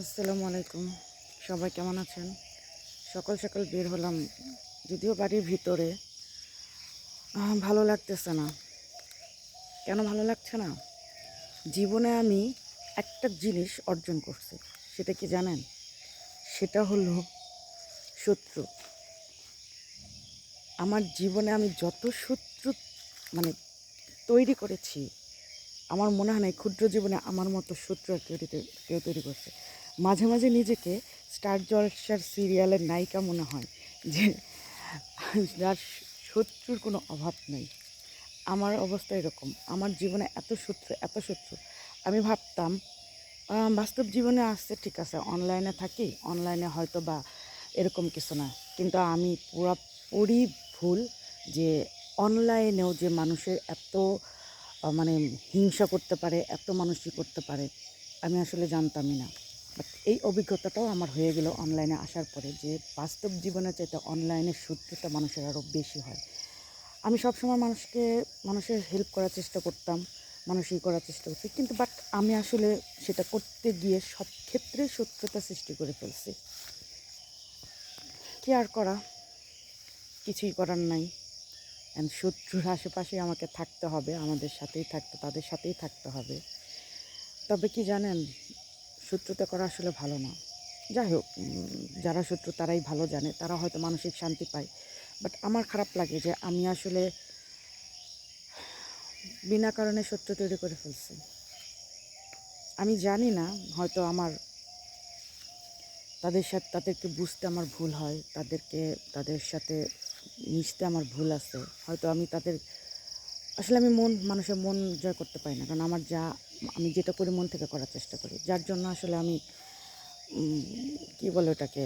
আসসালামু আলাইকুম। সবাই কেমন আছেন? সকাল সকাল বের হলাম, যদিও বাড়ির ভিতরে। ভালো লাগতেছে না। কেন ভালো লাগছে না? জীবনে আমি একটা জিনিস অর্জন করছি, সেটা কি জানেন? সেটা হলো শত্রু। আমার জীবনে আমি যত শত্রু মানে তৈরি করেছি, আমার মনে হয় না ক্ষুদ্র জীবনে আমার মতো শত্রু আর কেউ কেউ তৈরি করছে। মাঝে মাঝে নিজেকে স্টার জলসার সিরিয়ালের নায়িকা মনে হয়, যে যার শত্রুর কোনো অভাব নেই। আমার অবস্থা এরকম। আমার জীবনে এত শত্রু এত শত্রু। আমি ভাবতাম বাস্তব জীবনে আসছে ঠিক আছে অনলাইনে থাকি অনলাইনে হয়তো বা এরকম কিছু না। কিন্তু আমি পুরাপুরি ভুল যে অনলাইনেও যে মানুষের এত মানে হিংসা করতে পারে, এত মানুষই করতে পারে, আমি আসলে জানতামই না। বাট এই অভিজ্ঞতাটাও আমার হয়ে গেল অনলাইনে আসার পরে যে বাস্তব জীবনের চাইতে অনলাইনের শত্রুতা মানুষের আরও বেশি হয়। আমি সবসময় মানুষকে, মানুষের হেল্প করার চেষ্টা করতাম, মানুষই করার চেষ্টা করছি, কিন্তু বাট আমি আসলে সেটা করতে গিয়ে সব ক্ষেত্রে শত্রুতা সৃষ্টি করে ফেলছি। কি আর করা? কিছুই করার নাই। অ্যান্ড শত্রুর আশেপাশে আমাকে থাকতে হবে, আমাদের সাথেই থাকতে, তাদের সাথেই থাকতে হবে। তবে কি জানেন শত্রুতা করা আসলে ভালো না। যাই হোক যারা শত্রু তারাই ভালো জানে, তারা হয়তো মানসিক শান্তি পায়। বাট আমার খারাপ লাগে যে আমি আসলে বিনা কারণে শত্রু তৈরি করে ফেলছি। আমি জানি না, হয়তো আমার তাদের সাথে, তাদেরকে বুঝতে আমার ভুল হয়, তাদেরকে, তাদের সাথে মিশতে আমার ভুল আছে। হয়তো আমি তাদের আসলে আমি মন, মানুষের মন জয় করতে পারি না। কারণ আমার যা, আমি যেটা করি মন থেকে করার চেষ্টা করি। যার জন্য আসলে আমি কি বলে ওটাকে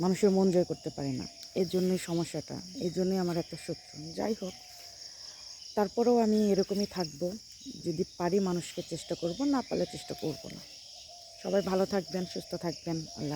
মানুষের মন জয় করতে পারি না। এর জন্যই সমস্যাটা। এই জন্যই আমার একটা শত্রু। যাই হোক, তারপরেও আমি এরকমই থাকব। যদি পারি মানুষকে চেষ্টা করব, না পারলে চেষ্টা করব না। সবাই ভালো থাকবেন, সুস্থ থাকবেন। আল্লাহ